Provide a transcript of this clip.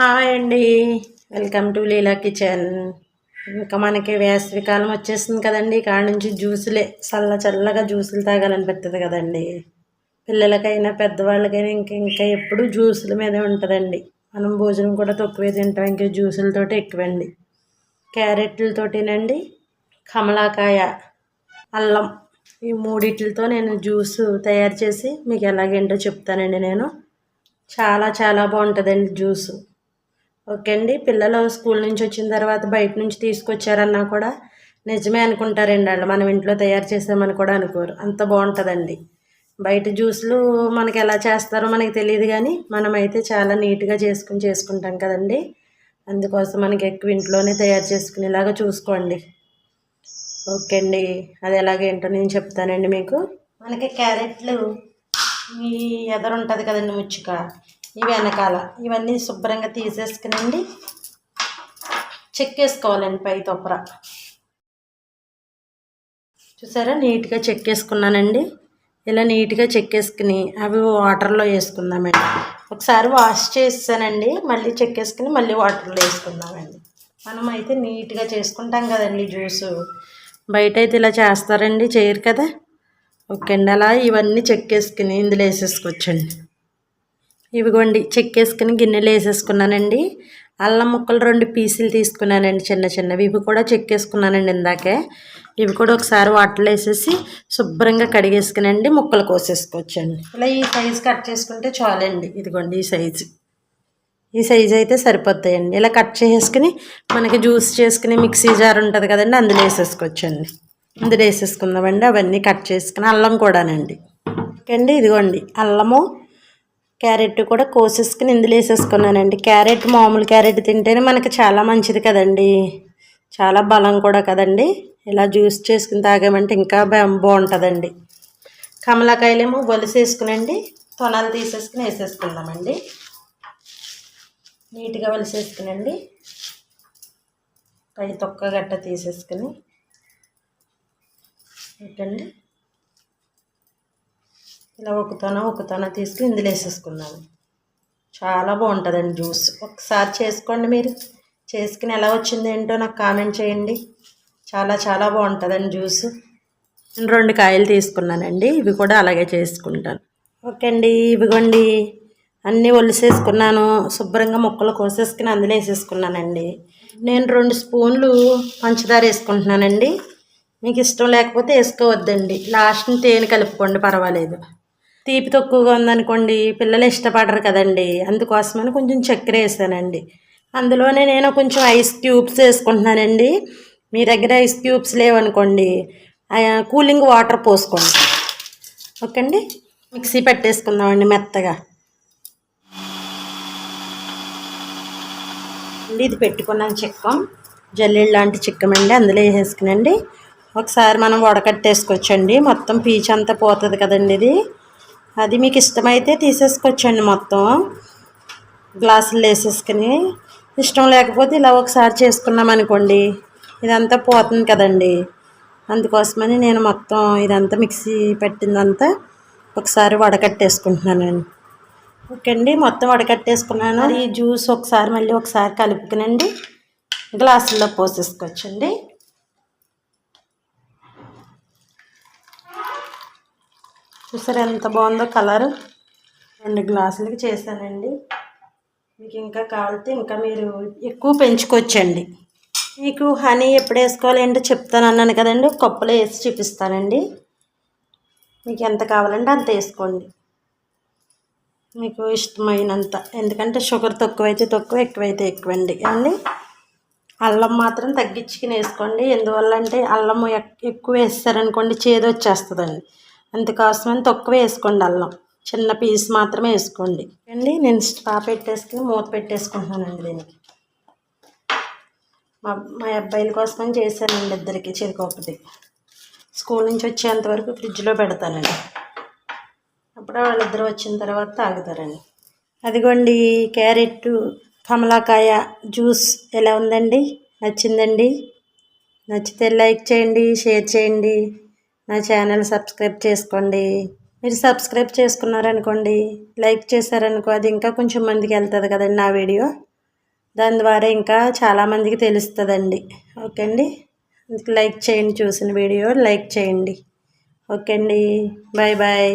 Hi అండి. Welcome to Leela kitchen. ఇంకా మనకి వేసవికాలం వచ్చేస్తుంది కదండి. కాడ నుంచి జ్యూసులే చల్ల చల్లగా జ్యూసులు తాగాలనిపిస్తుంది కదండి. పిల్లలకైనా పెద్దవాళ్ళకైనా ఇంక ఇంకా ఎప్పుడు జ్యూసుల మీదే ఉంటుందండి. మనం భోజనం కూడా తక్కువే తింటాం. ఇంకా జ్యూసులతోటి ఎక్కువండి. క్యారెట్లతోటినండి కమలాకాయ అల్లం ఈ మూడిట్లతో నేను జ్యూస్ తయారు చేసి మీకు ఎలాగేంటో చెప్తానండి నేను. చాలా చాలా బాగుంటుందండి జ్యూసు. ఓకే అండి. పిల్లలు స్కూల్ నుంచి వచ్చిన తర్వాత బయట నుంచి తీసుకొచ్చారన్నా కూడా నిజమే అనుకుంటారండి వాళ్ళు. మనం ఇంట్లో తయారు చేసామని కూడా అనుకోరు. అంత బాగుంటుందండి. బయట జ్యూస్లు మనకి ఎలా చేస్తారో మనకి తెలియదు కానీ మనమైతే చాలా నీట్గా చేసుకుని చేసుకుంటాం కదండి. అందుకోసం మనకి ఎక్కువ ఇంట్లోనే తయారు చేసుకునేలాగా చూసుకోండి. ఓకే అండి. అది ఎలాగేంటో నేను చెప్తానండి మీకు. మనకి క్యారెట్లు ఈ ఎదరు ఉంటుంది కదండి ముచ్చుక. ఈ వెనకాల ఇవన్నీ శుభ్రంగా తీసేసుకునండి. చెక్కేసుకోవాలండి పై తొప్పర. చూసారా? నీట్గా చెక్కేసుకున్నానండి ఇలా నీట్గా చెక్కేసుకుని అవి వాటర్లో వేసుకుందామండి. ఒకసారి వాష్ చేసానండి మళ్ళీ చెక్కేసుకుని మళ్ళీ వాటర్లో వేసుకుందామండి. మనం అయితే నీట్గా చేసుకుంటాం కదండి జ్యూసు. బయట అయితే ఇలా చేస్తారండి చేయరు కదా? ఓకే అండి అలా ఇవన్నీ చెక్కేసుకుని ఇందులో వేసేసుకోవచ్చండి. ఇవిగోండి చెక్కేసుకుని గిన్నెలు వేసేసుకున్నానండి. అల్లం ముక్కలు రెండు పీసులు తీసుకున్నానండి చిన్న చిన్నవి. ఇవి కూడా చెక్కేసుకున్నానండి ఇందాకే. ఇవి కూడా ఒకసారి వాటర్లో వేసేసి శుభ్రంగా కడిగేసుకునండి ముక్కలు కోసేసుకోవచ్చండి. ఇలా ఈ సైజు కట్ చేసుకుంటే చాలండి. ఇదిగోండి ఈ సైజు. ఈ సైజు అయితే సరిపోతాయండి. ఇలా కట్ చేసుకుని మనకి జ్యూస్ చేసుకుని మిక్సీ జార్ ఉంటుంది కదండి అందులో వేసేసుకోవచ్చండి. అందులో వేసేసుకుందామండి అవన్నీ కట్ చేసుకుని అల్లం కూడానండి. అండి ఇదిగోండి. అల్లము క్యారెట్ కూడా కోసేసుకుని ఇందులో వేసేసుకున్నానండి. క్యారెట్ మామూలు క్యారెట్ తింటేనే మనకి చాలా మంచిది కదండి. చాలా బలం కూడా కదండి. ఇలా జ్యూస్ చేసుకుని తాగామంటే ఇంకా బాగుంటుందండి. కమలాకాయలేమో వలిసేసుకునండి తొనాలు తీసేసుకుని వేసేసుకుందామండి. నీట్గా వలిసేసుకునండి పై తొక్క గట్ట తీసేసుకుని ఏంటండి ఇలా ఒకతోన ఒకతోన తీసుకుని ఇందులో వేసేసుకున్నాను. చాలా బాగుంటుందండి జ్యూస్. ఒకసారి చేసుకోండి మీరు. చేసుకుని ఎలా వచ్చింది ఏంటో నాకు కామెంట్ చేయండి. చాలా చాలా బాగుంటుందండి జ్యూస్. నేను రెండు కాయలు తీసుకున్నానండి. ఇవి కూడా అలాగే చేసుకుంటాను. ఓకే అండి ఇవిగోండి. అన్నీ ఒలిసేసుకున్నాను. శుభ్రంగా ముక్కలు కోసేసుకుని అందులో వేసేసుకున్నానండి. నేను రెండు స్పూన్లు పంచదార వేసుకుంటున్నానండి. మీకు ఇష్టం లేకపోతే వేసుకోవద్దండి. లాస్ట్ని తేనె కలుపుకోండి పర్వాలేదు. తీపి తక్కువగా ఉందనుకోండి పిల్లలు ఇష్టపడరు కదండి. అందుకోసమని కొంచెం చక్కెర వేసానండి. అందులోనే నేను కొంచెం ఐస్ క్యూబ్స్ వేసుకుంటున్నానండి. మీ దగ్గర ఐస్ క్యూబ్స్ లేవనుకోండి కూలింగ్ వాటర్ పోసుకోండి. ఓకే అండి మిక్సీ పెట్టేసుకుందామండి మెత్తగా. ఇది పెట్టుకున్నాను చిక్కం. జల్లెళ్ళు లాంటి చిక్కం అండి అందులో వేసేసుకునండి. ఒకసారి మనం వడకట్టేసుకోవచ్చండి. మొత్తం పీచు అంతా పోతుంది కదండి ఇది. అది మీకు ఇష్టమైతే తీసేసుకోవచ్చండి మొత్తం. గ్లాసులు వేసేసుకుని. ఇష్టం లేకపోతే ఇలా ఒకసారి చేసుకున్నాం అనుకోండి ఇదంతా పోతుంది కదండి. అందుకోసమని నేను మొత్తం ఇదంతా మిక్సీ పెట్టిందంతా ఒకసారి వడకట్టేసుకుంటున్నానండి. ఓకే అండి మొత్తం వడకట్టేసుకున్నాను. ఈ జ్యూస్ ఒకసారి మళ్ళీ ఒకసారి కలుపుకునండి. గ్లాసుల్లో పోసేసుకోవచ్చండి. చూసారు ఎంత బాగుందో కలర్? రెండు గ్లాసులకి చేశానండి. మీకు ఇంకా కావాలితే ఇంకా మీరు ఎక్కువ పెంచుకోవచ్చండి. మీకు హనీ ఎప్పుడు వేసుకోవాలి ఏంటో చెప్తాను అన్నాను కదండి. కప్పులో వేసి చూపిస్తానండి. మీకు ఎంత కావాలంటే అంత వేసుకోండి. మీకు ఇష్టమైనంత. ఎందుకంటే షుగర్ తక్కువైతే తక్కువ ఎక్కువైతే ఎక్కువండి. అండి? అల్లం మాత్రం తగ్గించుకుని వేసుకోండి. ఎందువల్ల అంటే అల్లం ఎక్కువ వేస్తారనుకోండి చేదు వచ్చేస్తుందండి అందుకోసమని తక్కువ వేసుకోండి అల్లం. చిన్న పీస్ మాత్రమే వేసుకోండి. అండి నేను స్టా పెట్టేసుకుని మూత పెట్టేసుకుంటున్నానండి దీనికి. మా మా అబ్బాయిల కోసమని చేశానండి ఇద్దరికి చిరుకోపది స్కూల్ నుంచి వచ్చేంత వరకు ఫ్రిడ్జ్లో పెడతానండి. అప్పుడు వాళ్ళిద్దరు వచ్చిన తర్వాత తాగుతారండి. అదిగోండి క్యారెట్ కమలాకాయ జ్యూస్ ఎలా ఉందండి? నచ్చిందండి? నచ్చితే లైక్ చేయండి షేర్ చేయండి. నా ఛానల్ సబ్స్క్రైబ్ చేసుకోండి. మీరు సబ్స్క్రైబ్ చేసుకున్నారనుకోండి లైక్ చేశారనుకో అది ఇంకా కొంచెం మందికి వెళ్తుంది కదండి నా వీడియో. దాని ద్వారా ఇంకా చాలామందికి తెలుస్తుందండి. ఓకే అండి? లైక్ చేయండి చూసిన వీడియో లైక్ చేయండి. ఓకే అండి? Bye bye.